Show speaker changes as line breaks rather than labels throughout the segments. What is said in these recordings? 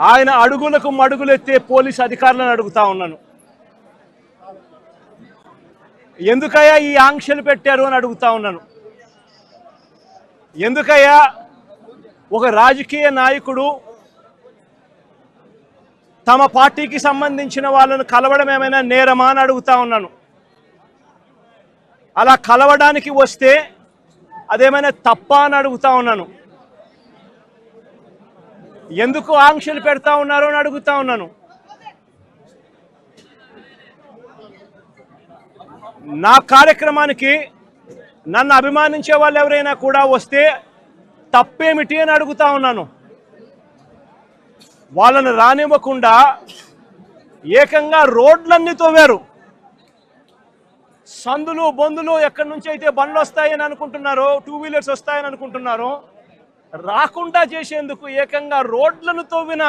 ఆయన అడుగులకు మడుగులెత్తే పోలీస్ అధికారులను అడుగుతా ఉన్నాను. ఎందుకయ్యా ఈ ఆంక్షలు పెట్టారు అని అడుగుతా ఉన్నాను. ఎందుకయ్యా ఒక రాజకీయ నాయకుడు తమ పార్టీకి సంబంధించిన వాళ్ళను కలవడం ఏమైనా నేరమా అని అడుగుతా ఉన్నాను. అలా కలవడానికి వస్తే అదేమైనా తప్ప అని అడుగుతా ఉన్నాను. ఎందుకు ఆంక్షలు పెడతా ఉన్నారో అని అడుగుతా ఉన్నాను. నా కార్యక్రమానికి నన్ను అభిమానించే వాళ్ళు ఎవరైనా కూడా వస్తే తప్పేమిటి అని అడుగుతా ఉన్నాను. వాళ్ళను రానివ్వకుండా ఏకంగా రోడ్లన్నీ తోవారు. సందులు బొందులు ఎక్కడి నుంచి అయితే బండ్లు వస్తాయని అనుకుంటున్నారో టూ వీలర్స్ వస్తాయని అనుకుంటున్నారో రాకుండా చేసేందుకు ఏకంగా రోడ్లను తవ్విన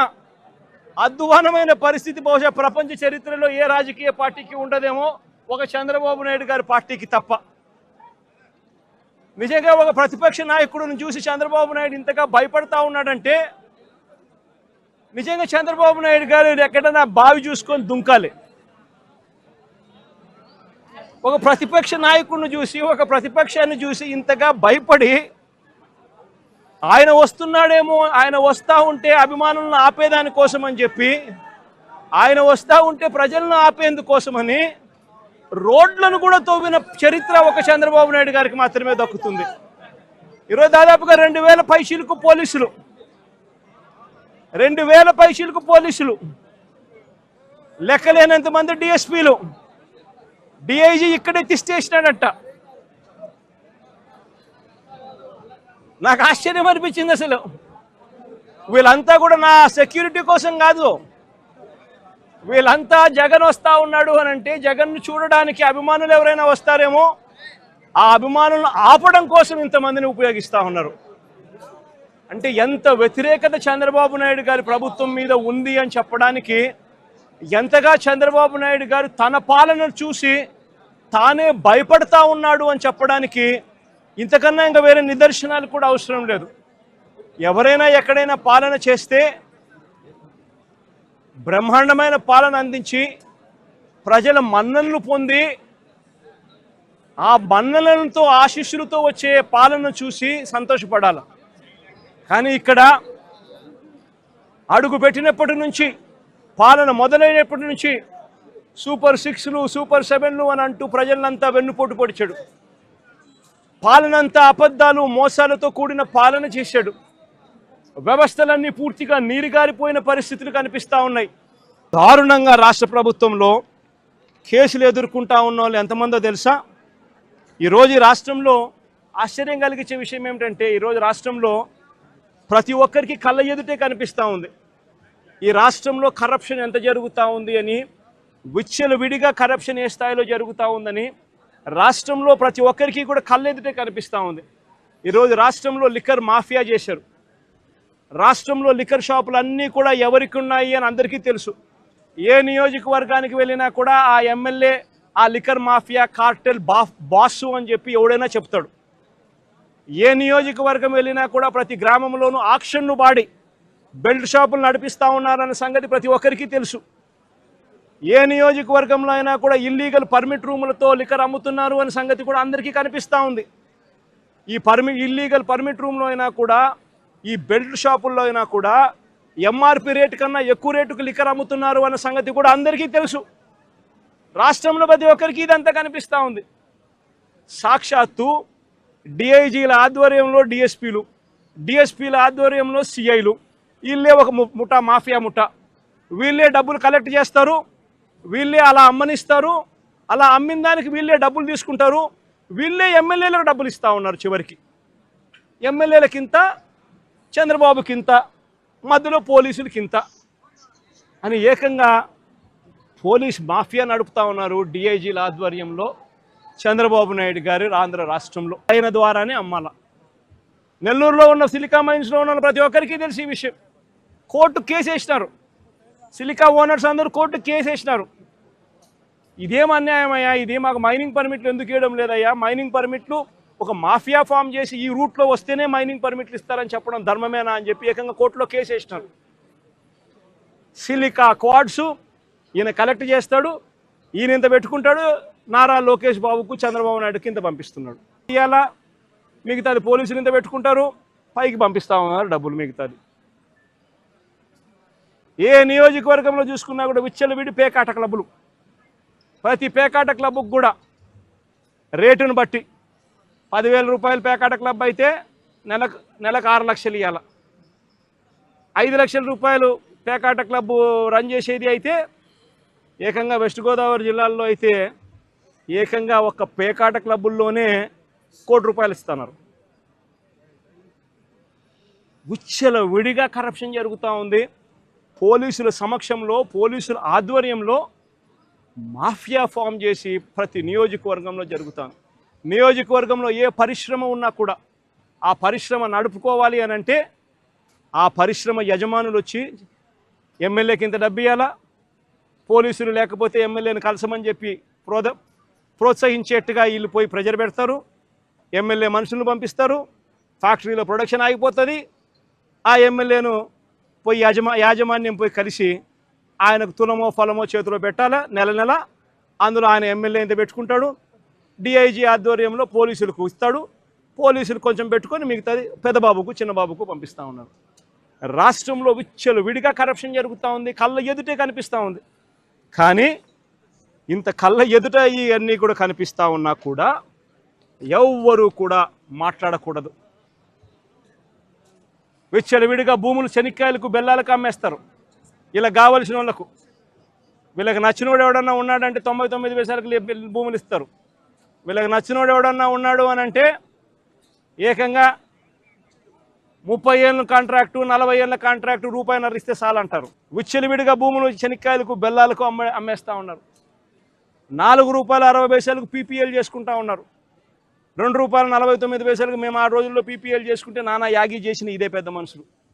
అధ్వానమైన పరిస్థితి బహుశా ప్రపంచ చరిత్రలో ఏ రాజకీయ పార్టీకి ఉండదేమో ఒక చంద్రబాబు నాయుడు గారి పార్టీకి తప్ప. నిజంగా ఒక ప్రతిపక్ష నాయకుడిని చూసి చంద్రబాబు నాయుడు ఇంతగా భయపడతా ఉన్నాడంటే నిజంగా చంద్రబాబు నాయుడు గారు ఎక్కడైనా బావి చూసుకొని దుంకాలి. ఒక ప్రతిపక్ష నాయకుడిని చూసి ఒక ప్రతిపక్షాన్ని చూసి ఇంతగా భయపడి ఆయన వస్తున్నాడేమో ఆయన వస్తూ ఉంటే అభిమానులను ఆపేదాని కోసమని అని చెప్పి ఆయన వస్తా ఉంటే ప్రజలను ఆపేందుకోసమని రోడ్లను కూడా తోవిన చరిత్ర ఒక చంద్రబాబు నాయుడు గారికి మాత్రమే దక్కుతుంది. ఈరోజు దాదాపుగా రెండు వేల పైసీలకు పోలీసులు. రెండు వేల పైసీలకు పోలీసులు. లెక్కలేనంత మంది డిఎస్పీలు. డిఐజీ ఇక్కడే తిష్టేసినాడట నాకు ఆశ్చర్యం అనిపించింది అసలు. వీళ్ళంతా కూడా నా సెక్యూరిటీ కోసం కాదు. వీళ్ళంతా జగన్ వస్తా ఉన్నాడు అని అంటే జగన్ను చూడడానికి అభిమానులు ఎవరైనా వస్తారేమో ఆ అభిమానులను ఆపడం కోసం ఇంతమందిని ఉపయోగిస్తూ ఉన్నారు. అంటే ఎంత వ్యతిరేకత చంద్రబాబు నాయుడు గారి ప్రభుత్వం మీద ఉంది అని చెప్పడానికి ఎంతగా చంద్రబాబు నాయుడు గారు తన పాలనను చూసి తానే భయపడతా ఉన్నాడు అని చెప్పడానికి ఇంతకన్నా ఇంకా వేరే నిదర్శనాలు కూడా అవసరం లేదు. ఎవరైనా ఎక్కడైనా పాలన చేస్తే బ్రహ్మాండమైన పాలన అందించి ప్రజల మన్ననలు పొంది ఆ మన్ననలతో ఆశీస్సులతో వచ్చే పాలన చూసి సంతోషపడాలి. కానీ ఇక్కడ అడుగు పెట్టినప్పటి నుంచి పాలన మొదలైనప్పటి నుంచి సూపర్ సిక్స్లు సూపర్ సెవెన్లు అని అంటూ ప్రజలంతా వెన్నుపోటు పొడిచాడు. పాలనంతా అబద్ధాలు మోసాలతో కూడిన పాలన చేశాడు. వ్యవస్థలన్నీ పూర్తిగా నీరుగారిపోయిన పరిస్థితులు కనిపిస్తూ ఉన్నాయి. దారుణంగా రాష్ట్ర ప్రభుత్వంలో కేసులు ఎదుర్కొంటా ఉన్న వాళ్ళు ఎంతమందో తెలుసా? ఈరోజు రాష్ట్రంలో ఆశ్చర్యం కలిగించే విషయం ఏమిటంటే ఈరోజు రాష్ట్రంలో ప్రతి ఒక్కరికి కళ్ళ ఎదుటే కనిపిస్తూ ఉంది. ఈ రాష్ట్రంలో కరప్షన్ ఎంత జరుగుతూ ఉంది అని విచ్చలు విడిగా కరప్షన్ ఏ స్థాయిలో జరుగుతూ ఉందని రాష్ట్రంలో ప్రతి ఒక్కరికి కూడా కళ్ళెదుటే కనిపిస్తూ ఉంది. ఈరోజు రాష్ట్రంలో లిక్కర్ మాఫియా చేశారు. రాష్ట్రంలో లిక్కర్ షాపులు అన్నీ కూడా ఎవరికి ఉన్నాయి అని అందరికీ తెలుసు. ఏ నియోజకవర్గానికి వెళ్ళినా కూడా ఆ ఎమ్మెల్యే ఆ లిక్కర్ మాఫియా కార్టెల్ బా బాసు అని చెప్పి ఎవడైనా చెప్తాడు. ఏ నియోజకవర్గం వెళ్ళినా కూడా ప్రతి గ్రామంలోనూ ఆక్షన్ను బాడి బెల్ట్ షాపులు నడిపిస్తూ ఉన్నారన్న సంగతి ప్రతి ఒక్కరికి తెలుసు. ఏ నియోజకవర్గంలో అయినా కూడా ఇల్లీగల్ పర్మిట్ రూములతో లిక్కర్ అమ్ముతున్నారు అనే సంగతి కూడా అందరికీ కనిపిస్తూ ఉంది. ఈ పర్మి ఇల్లీగల్ పర్మిట్ రూమ్లో అయినా కూడా ఈ బెల్ట్ షాపుల్లో అయినా కూడా ఎంఆర్పి రేటు కన్నా ఎక్కువ రేటుకు లిక్కర్ అమ్ముతున్నారు అన్న సంగతి కూడా అందరికీ తెలుసు. రాష్ట్రంలో ప్రతి ఒక్కరికి ఇదంతా కనిపిస్తూ ఉంది. సాక్షాత్తు డిఐజీల ఆధ్వర్యంలో డిఎస్పీలు డిఎస్పీల ఆధ్వర్యంలో సిఐలు వీళ్ళే ఒక ముఠా మాఫియా ముఠా. వీళ్ళే డబ్బులు కలెక్ట్ చేస్తారు. వీళ్ళే అలా అమ్మనిస్తారు అలా అమ్మిన దానికి వీళ్ళే డబ్బులు తీసుకుంటారు వీళ్ళే ఎమ్మెల్యేలకు డబ్బులు ఇస్తూ ఉన్నారు చివరికి. ఎమ్మెల్యేలకింత చంద్రబాబుకింత మధ్యలో పోలీసులకింత అని ఏకంగా పోలీస్ మాఫియా నడుపుతా ఉన్నారు డిఐజీల ఆధ్వర్యంలో చంద్రబాబు నాయుడు గారు ఆంధ్ర రాష్ట్రంలో. ఆయన ద్వారానే అమ్మాల. నెల్లూరులో ఉన్న సిలికా మైన్స్లో ఉన్న ప్రతి ఒక్కరికి తెలిసి ఈ విషయం. కోర్టు కేసు వేసినారు. సిలికా ఓనర్స్ అందరూ కోర్టు కేసు వేసినారు. ఇదేం అన్యాయమయ్యా ఇదే మాకు మైనింగ్ పర్మిట్లు ఎందుకు ఇవ్వడం లేదయ్యా? మైనింగ్ పర్మిట్లు ఒక మాఫియా ఫామ్ చేసి ఈ రూట్లో వస్తేనే మైనింగ్ పర్మిట్లు ఇస్తారని చెప్పడం ధర్మమేనా అని చెప్పి ఏకంగా కోర్టులో కేసు వేసినారు. సిలికా క్వాడ్స్ ఈయన కలెక్ట్ చేస్తాడు ఈయన ఇంత పెట్టుకుంటాడు నారా లోకేష్ బాబుకు చంద్రబాబు నాయుడు కింద పంపిస్తున్నాడు. ఇవాళ మిగతాది పోలీసులు ఇంత పెట్టుకుంటారు పైకి పంపిస్తా ఉన్నారు డబ్బులు మిగతాది. ఏ నియోజకవర్గంలో చూసుకున్నా కూడా విచ్చలవిడి పేకాట క్లబ్బులు. ప్రతి పేకాట క్లబ్కు కూడా రేటును బట్టి పదివేల రూపాయలు పేకాట క్లబ్ అయితే నెలకు నెలకు ఆరు లక్షలు ఇవ్వాలి ఐదు లక్షల రూపాయలు పేకాట క్లబ్ రన్ చేసేది అయితే ఏకంగా వెస్ట్ గోదావరి జిల్లాల్లో అయితే ఏకంగా ఒక పేకాట క్లబ్బుల్లోనే కోటి రూపాయలు ఇస్తున్నారు. ఉచ్చల విడిగా కరప్షన్ జరుగుతూ ఉంది. పోలీసుల సమక్షంలో పోలీసుల ఆధ్వర్యంలో మాఫియా ఫామ్ చేసి ప్రతి నియోజకవర్గంలో జరుగుతాను. నియోజకవర్గంలో ఏ పరిశ్రమ ఉన్నా కూడా ఆ పరిశ్రమ నడుపుకోవాలి అని అంటే ఆ పరిశ్రమ యజమానులు వచ్చి ఎమ్మెల్యేకి ఇంత డబ్బు ఇవ్వాలా పోలీసులు లేకపోతే ఎమ్మెల్యేని కలసమని చెప్పి ప్రోద ప్రోత్సహించేట్టుగా వీళ్ళు పోయి ప్రెజర్ పెడతారు. ఎమ్మెల్యే మనుషులను పంపిస్తారు. ఫ్యాక్టరీలో ప్రొడక్షన్ ఆగిపోతుంది. ఆ ఎమ్మెల్యేను పోయి యాజమా యాజమాన్యం పోయి కలిసి ఆయనకు తులమో ఫలమో చేతిలో పెట్టాలా? నెల నెల. అందులో ఆయన ఎమ్మెల్యే ఇంత పెట్టుకుంటాడు? డిఐజీ ఆధ్వర్యంలో పోలీసులకు ఇస్తాడు. పోలీసులు కొంచెం పెట్టుకొని మిగతాది పెద్దబాబుకు చిన్నబాబుకు పంపిస్తూ ఉన్నారు. రాష్ట్రంలో విచ్చలు విడిగా కరప్షన్ జరుగుతూ ఉంది. కళ్ళ ఎదుటే కనిపిస్తూ ఉంది. కానీ ఇంత కళ్ళ ఎదుట ఇవన్నీ కూడా కనిపిస్తూ ఉన్నా కూడా ఎవ్వరూ కూడా మాట్లాడకూడదు. విచ్చలవిడిగా భూములు శనిక్కాయలకు బెల్లాలకు అమ్మేస్తారు. ఇలా కావలసిన వాళ్ళకు. వీళ్ళకి నచ్చినోడు ఎవడన్నా ఉన్నాడంటే తొంభై తొమ్మిది పైసలకు భూములు ఇస్తారు. వీళ్ళకి నచ్చినోడు ఎవడన్నా ఉన్నాడు అని అంటే ఏకంగా ముప్పై ఏళ్ళ కాంట్రాక్టు నలభై ఏళ్ళ కాంట్రాక్టు రూపాయిన్నర ఇస్తే చాలంటారు. విచ్చలవిడిగా భూములు శనిక్కాయలకు బెల్లాలకు అమ్మే అమ్మేస్తూ ఉన్నారు. నాలుగు రూపాయలు అరవై పైసలకు పీపీఎల్ చేసుకుంటా ఉన్నారు. రెండు రూపాయల నలభై తొమ్మిది పైసలకు మేము ఆ రోజుల్లో పీపీఎల్ చేసుకుంటే నానా యాగి చేసిన ఇదే పెద్ద మనుషులు.